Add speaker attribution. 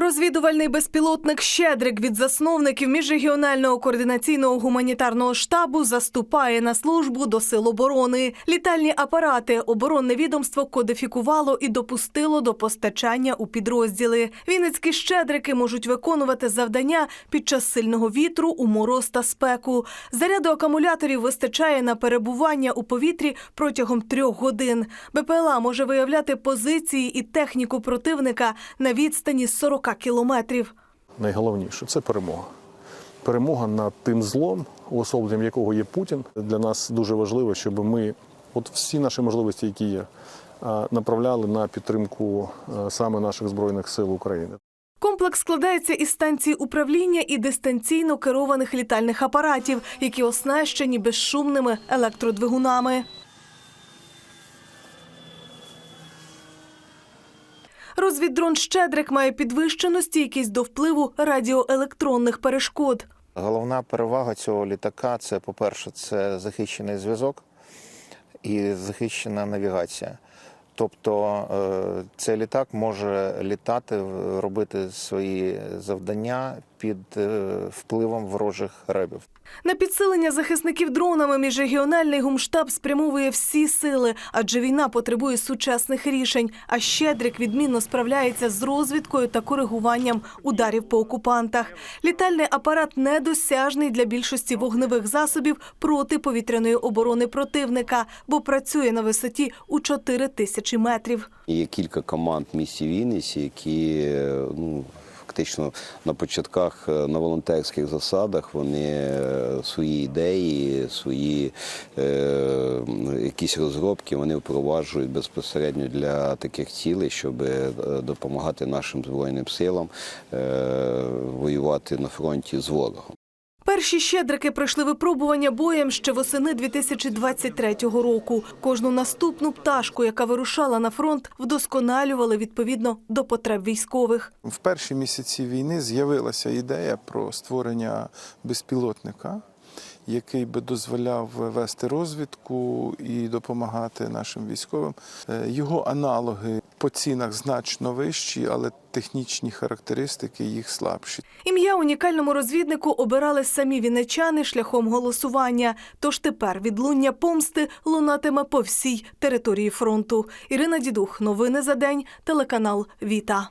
Speaker 1: Розвідувальний безпілотник Щедрик від засновників міжрегіонального координаційного гуманітарного штабу заступає на службу до сил оборони. Літальні апарати оборонне відомство кодифікувало і допустило до постачання у підрозділи. Вінницькі щедрики можуть виконувати завдання під час сильного вітру, у мороз та спеку. Заряду акумуляторів вистачає на перебування у повітрі протягом трьох годин. БПЛА може виявляти позиції і техніку противника на відстані 40 кілометрів.
Speaker 2: найголовніше це перемога. Перемога над тим злом, уособленням якого є Путін. Для нас дуже важливо, щоб ми, от всі наші можливості, які є, направляли на підтримку е, саме наших збройних сил України.
Speaker 1: Комплекс складається із станцій управління і дистанційно керованих літальних апаратів, які оснащені безшумними електродвигунами. Розвіддрон Щедрик має підвищену стійкість до впливу радіоелектронних перешкод.
Speaker 3: Головна перевага цього літака це, по-перше, це захищений зв'язок і захищена навігація. Тобто е, цей літак може літати, робити свої завдання під е, впливом ворожих ребів.
Speaker 1: На підсилення захисників дронами міжрегіональний гумштаб спрямовує всі сили, адже війна потребує сучасних рішень. А щедрик відмінно справляється з розвідкою та коригуванням ударів по окупантах. Літальний апарат недосяжний для більшості вогневих засобів протиповітряної оборони противника, бо працює на висоті у 4 тисячі метрів.
Speaker 4: Є кілька команд в місті Вінниці, які е, ну. Фактично на початках е, на волонтерських засадах вони е, свої ідеї, свої е, якісь розробки вони впроваджують безпосередньо для таких цілей, щоб е, допомагати нашим збройним силам е, воювати на фронті з ворогом.
Speaker 1: Перші щедрики пройшли випробування боєм ще восени 2023 року. Кожну наступну пташку, яка вирушала на фронт, вдосконалювали відповідно до потреб військових.
Speaker 5: В перші місяці війни з'явилася ідея про створення безпілотника, який би дозволяв вести розвідку і допомагати нашим військовим. Е, Його аналоги по цінах значно вищі, але технічні характеристики їх слабші.
Speaker 1: Ім'я унікальному розвіднику обирали самі вінничани шляхом голосування. Тож тепер відлуння помсти лунатиме по всій території фронту. Ірина Дідух, новини за день, телеканал Віта.